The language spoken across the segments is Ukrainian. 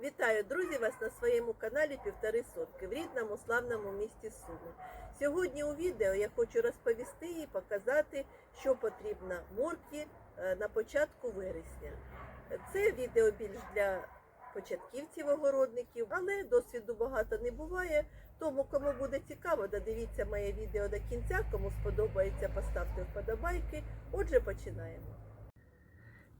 Вітаю, друзі, вас на своєму каналі Півтори Сотки в рідному славному місті Суми. Сьогодні у відео я хочу розповісти і показати, що потрібно моркві е, на початку вересня. Це відео більш для початківців огородників, але досвіду багато не буває. Тому, кому буде цікаво, додивіться моє відео до кінця. Кому сподобається, поставте вподобайки. Отже, починаємо.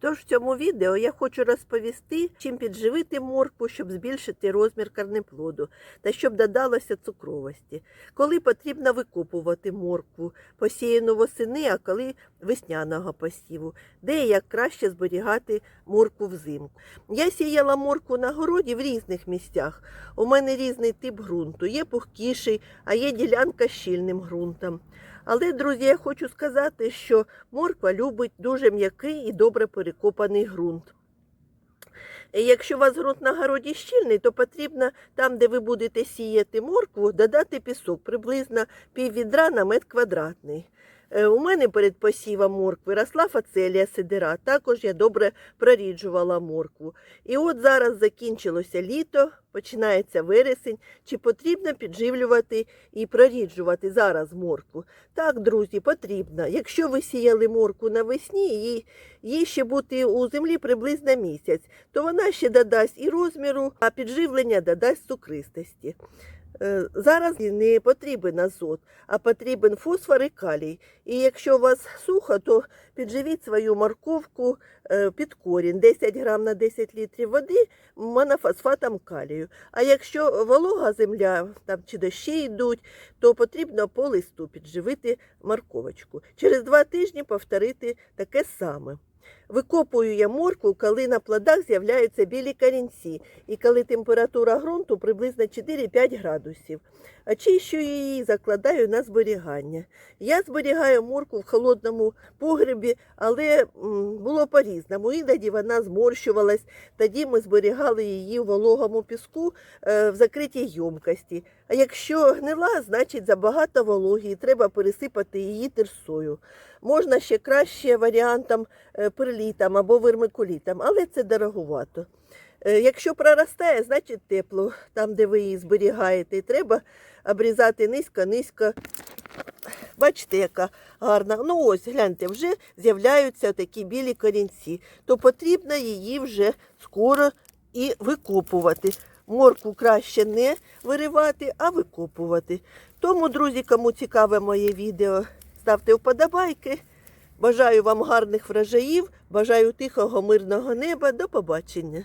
Тож в цьому відео я хочу розповісти, чим підживити моркву, щоб збільшити розмір корнеплоду та щоб додалося цукровості. Коли потрібно викопувати моркву, посіяну восени, а коли весняного посіву, де і як краще зберігати моркву взимку. Я сіяла моркву на городі в різних місцях. У мене різний тип ґрунту, є пухкіший, а є ділянка з щільним ґрунтом. Але, друзі, я хочу сказати, що морква любить дуже м'який і добре перекопаний ґрунт. Якщо у вас ґрунт на городі щільний, то потрібно там, де ви будете сіяти моркву, додати пісок приблизно пів відра на метр квадратний. Е, У мене перед посівом моркви росла фацелія сидера. Також я добре проріджувала моркву. І от зараз закінчилося літо, починається вересень. Чи потрібно підживлювати і проріджувати зараз моркву? Так, друзі, потрібно. Якщо ви сіяли моркву навесні, їй, їй ще бути у землі приблизно місяць, то вона ще додасть і розміру, а підживлення додасть цукристості. Е, Зараз не потрібен азот, а потрібен фосфор і калій. І якщо у вас сухо, то підживіть свою морковку е, під корінь 10 грам на 10 літрів води монофосфатом калію. А якщо волога земля там, чи дощі йдуть, то потрібно по листу підживити морковочку. Через два тижні повторити таке саме. Викопую я моркву, коли на плодах з'являються білі корінці і коли температура ґрунту приблизно 4-5 градусів. Очищую її і закладаю на зберігання. Я зберігаю моркву в холодному погребі, але було по-різному. Іноді вона зморщувалась, тоді ми зберігали її в вологому піску е, в закритій ємкості. А якщо гнила, значить забагато вологі і треба пересипати її тирсою. Можна ще краще варіантом е, або вермикулітом, але це дороговато. Е, Якщо проростає, значить тепло там, де ви її зберігаєте. Треба обрізати низько-низько. Бачите, яка гарна. Ну ось, гляньте, вже з'являються такі білі корінці. То потрібно її вже скоро і викопувати. Морку краще не виривати, а викопувати. Тому, друзі, кому цікаве моє відео, ставте вподобайки. Бажаю вам гарних врожаїв, бажаю тихого, мирного неба. До побачення.